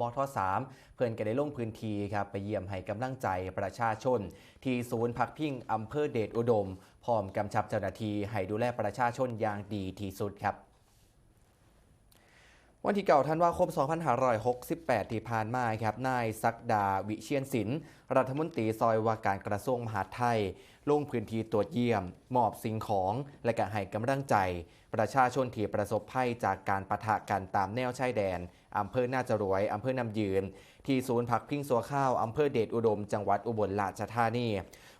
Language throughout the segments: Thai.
มท3เพื่อนก็ได้ลงพื้นที่ครับไปเยี่ยมให้กำลังใจประชาชน ที่ศูนย์พักพิงอำเภอเดชอุดม พร้อมกำชับเจ้าหน้าที่ให้ดูแลประชาชนอย่างดีที่สุดครับ วันที่เก่าธันวาคม 2568 ที่ผ่านมาครับ นายศักดาวิเชียนศิลป์รัฐมนตรีซอยว่าการกระทรวงมหาดไทย ลงพื้นที่ตรวจเยี่ยม มอบสิ่งของ และก็ให้กำลังใจ ประชาชนที่ประสบภัยจากการปะทะกันตามแนวชายแดนอำเภอน่าจรวยอำเภอนำยืน ที่ศูนย์พักพิงสัวข้าวอำเภอเดชอุดม จังหวัดอุบลราชธานี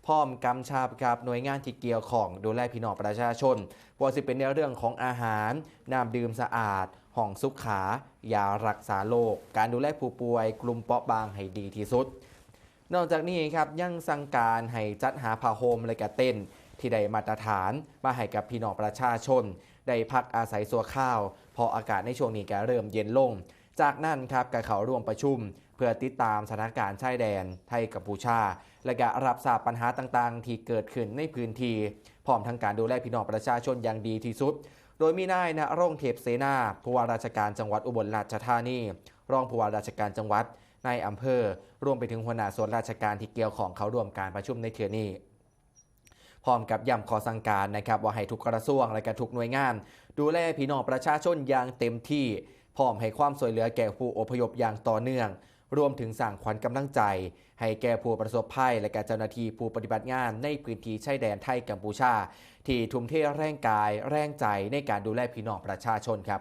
พร้อมกำชับกับหน่วยงานที่เกี่ยวข้องดูแลพี่น้องประชาชนว่าสิเป็นในเรื่องของอาหารน้ำดื่มสะอาด ห้องสุขายารักษาโรคการดูแลผู้ป่วย กลุ่มเปราะบางให้ดีที่สุด นอกจากนี้ครับยังสั่งการให้จัดหาผ้าห่มและก็เต้น ที่ได้มาตรฐานมาให้กับพี่น้องประชาชน ได้พักอาศัยสัวข้าว พออากาศในช่วงนี้ก็เริ่มเย็นลง จากนั้นครับก็เขาร่วมประชุม เพื่อติดตามสถานการณ์ชายแดนไทยกัมพูชา และก็รับทราบปัญหาต่างๆ ที่เกิดขึ้นในพื้นที่พร้อมทั้งการดูแลพี่น้องประชาชนอย่างดีที่สุด โดยมีนายณรงค์เทพเสนาผู้ว่าราชการจังหวัดอุบลราชธานี รองผู้ว่าราชการจังหวัดนายอำเภอ รวมไปถึงหัวหน้าส่วนราชการที่เกี่ยวของเขาร่วมการประชุมในเทือนี้พร้อมกับย้ำขอสั่งการนะครับว่าให้ทุกกระทรวงและก็ทุกหน่วยงาน ดูแลพี่น้องประชาชนอย่างเต็มที่พร้อมให้ความช่วยเหลือแก่ผู้อพยพอย่างต่อเนื่อง รวมถึงสั่งขวัญกำลังใจ ให้แก่ผู้ประสบภัย และแก่เจ้าหน้าที่ผู้ปฏิบัติงานในพื้นที่ชายแดนไทยกัมพูชา ที่ทุ่มเทแรงกายแรงใจในการดูแลพี่น้องประชาชนครับ